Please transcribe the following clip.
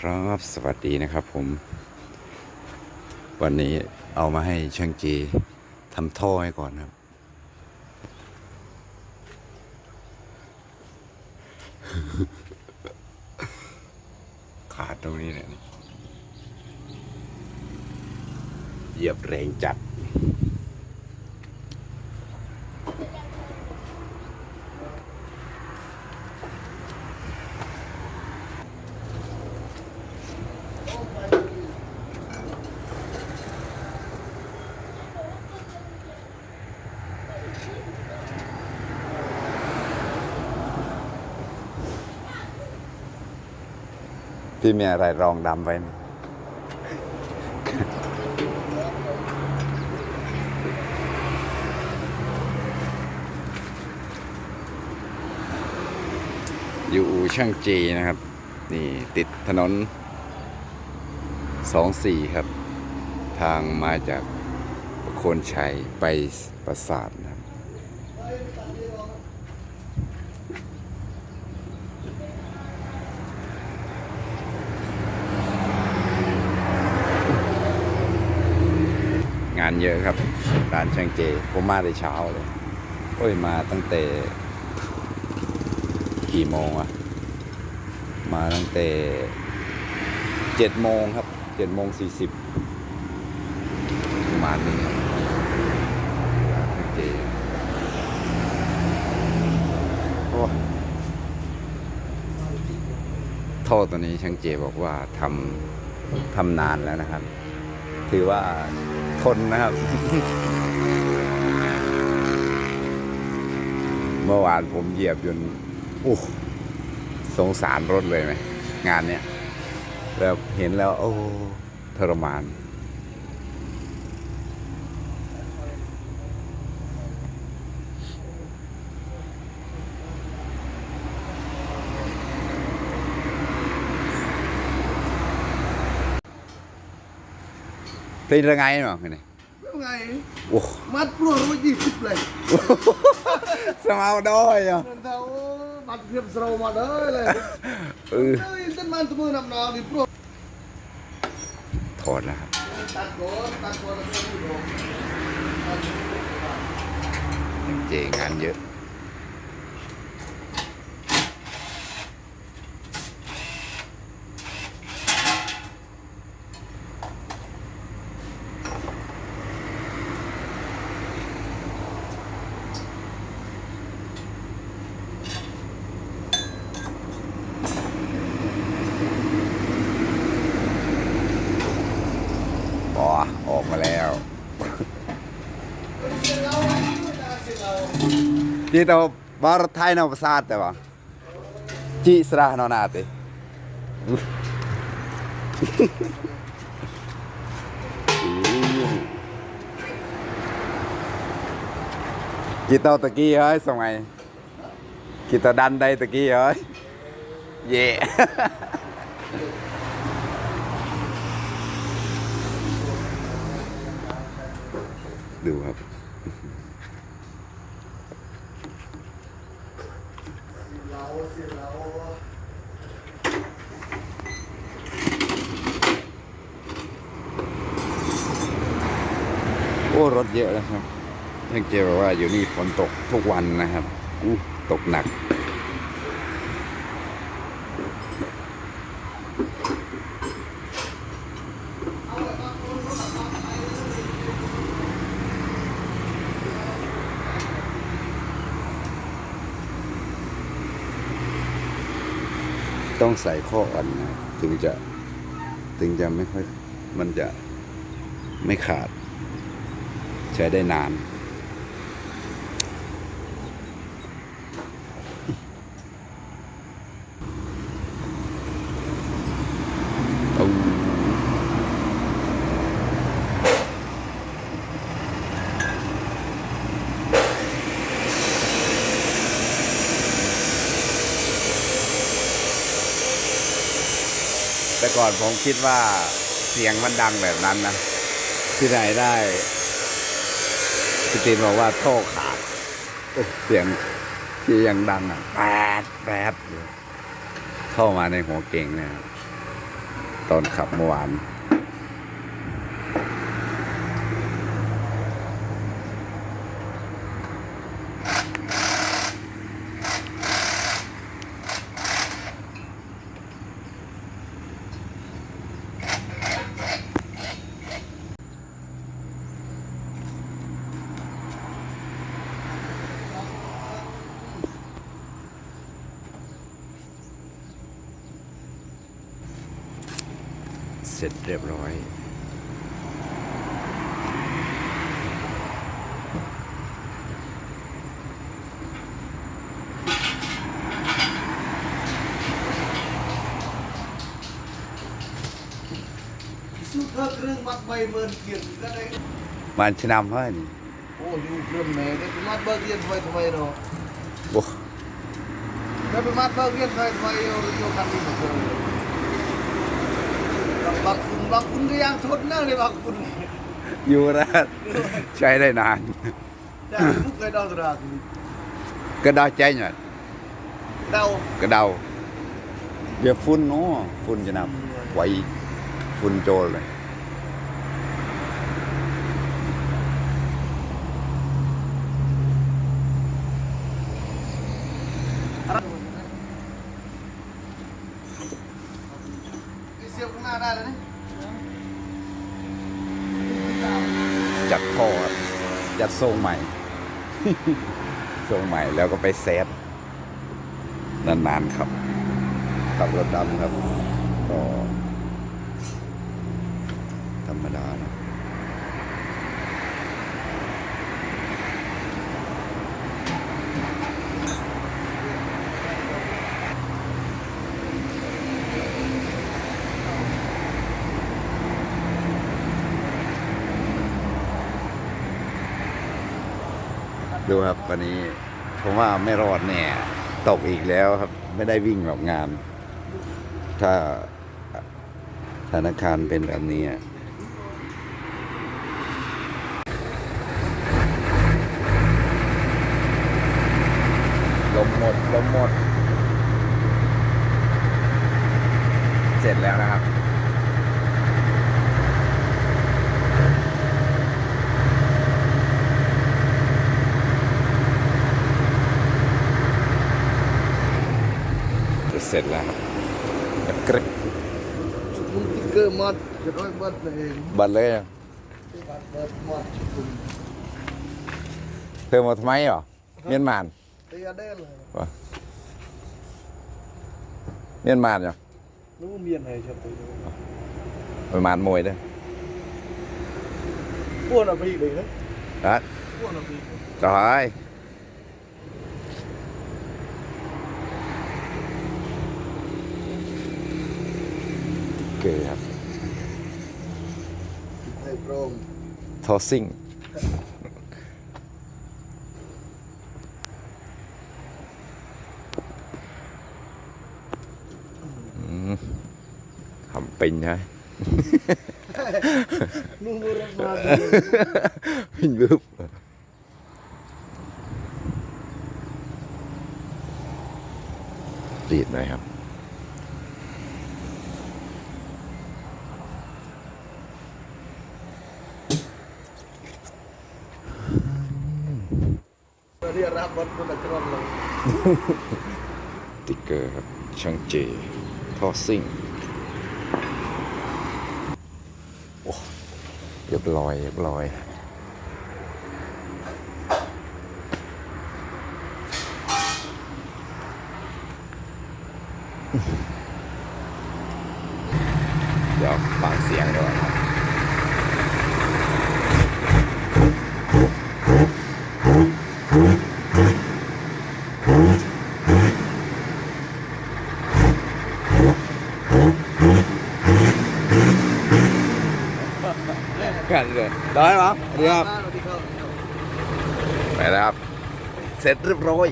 ครับสวัสดีนะครับผม วันนี้เอามาให้ช่างจีทำท่อให้ก่อนครับ ขาดตรงนี้แหละนี่ยเหยียบแรงจัด ที่มีอะไรรองดำไว้อยู่อู่ช่างจีนะครับ นี่ติดถนนสองสี่ครับ ทางมาจากประโคนชัยไปปราสาทนะครับ งานเยอะครับ ร้านช่างเจ ผมมาแต่เช้าเลย โอ้ยมาตั้งแต่กี่โมงอะมาตั้งแต่เจ็ดโมงครับเจ็ดโมงสี่สิบประมาณนี้ครับร้านช่างเจโอ้โทษตัวนี้ช่างเจบอกว่าทำทำนานแล้วนะครับ ถือว่า คนนะครับ เมื่อวานผมเหยียบจนอู้สงสารรถเลยไหมงานเนี้ยแบบเห็นแล้ว โอ้ทรมาน เป็นยังไงเนาะนี่ยไงโอ้มัดปลัวรู้ยี่สิบเลยสมาดอยอะนั่นเท่าบัดเรียบสโรมาเลยเลยเออเอ้ยต้นมันตัวมือนำนาวดิปลัวถอดแล้วครับตัดก่อนตัดก่อนแล้วก็ดูเจงานเยอะ บ ออกมาแล้วจีโตบารไทยนภาษาแต่ว่าจีสระนอนาเตกีตาตะกี้เฮ้ยสมัยกีตาดันได้ตะกี้เฮ้ยเย่ ดูครับ โอ้ รถเยอะนะครับท่านเจบอกว่าอยู่นี่ฝนตกทุกวันนะครับอู้ตกหนัก ต้องใส่ข้ออ่อนนะถึงจะถึงจะไม่ค่อยมันจะไม่ขาด ใช้ได้นาน แต่ก่อนผมคิดว่าเสียงมันดังแบบนั้นนะ ที่ไหนได้พี่ตีนบอกว่าโท่ขาดเสียงที่ยังดังอะแปดแปดเข้ามาในหัวเก่งเนะครับตอนขับเมื่อวาน เสร็จเรียบร้อย สุดเธอเครื่องมัดใบเมินเกียรติก็ได้ มันชนำให้นี่ โอ้ยูเครื่องแม่ได้ไปมัดเบอร์เกียรติทำไมทำไมเนาะ โอ้ ได้ไปมัดเบอร์เกี บางคุณบางคุณก็ยังทนนะเลยบางคุณอยู่แล้วใช้ได้นานได้ทุกเคยดาวตราคุณก็ได้ใจหน่อยดาวก็เดาเดี๋ยวฝุ่นเนาะฝุ่นจะนำไว้ฝุ่นโจรเลย เสียบข้างหน้าได้เลยนะ จัดท่อครับจัดทรงใหม่ ทรงใหม่แล้วก็ไปเซดนานๆครับขับรถดำครับก็ธรรมดานะ ดูครับวันนี้ผมว่าไม่รอดแน่ตกอีกแล้วครับ ไม่ได้วิ่งหรอกงาน ถ้าสถานการณ์เป็นแบบนี้ลมหมดลมหมด เสร็จแล้วนะครับ จะเส ร็จแล้วครับกริบคุณติ๊กเกอร์มัดจะร้อยมัดเองบัตรเลยอะมัดมัดมัดคุณเธอมาทำไมเหรอเมียนมานเตียได้เลยเมียนมานเหรอนู้นเมียนไหนจะไปดูไปมานมวยเด้อพวกน่ะพี่เลยนะฮะพวกน่ะพี่ต่อย เกยครับให้โร่ทอซิ่งทำเป็นใช่ไหมนุ่มรถมาวิ่งบึ๊บดีดหน่อยครับ เรียรับรถคนละกรอนลยติ๊กเกอร์ครับช่างเจทอซิ่งโอ้เรียบร้อยเรียบร้อยเดี๋ยวฟังเสียงด้วยครับ กันเลยได้ไหมเดี๋ยวสวัสดีครับ ไปแล้วครับ เสร็จเรียบร้อย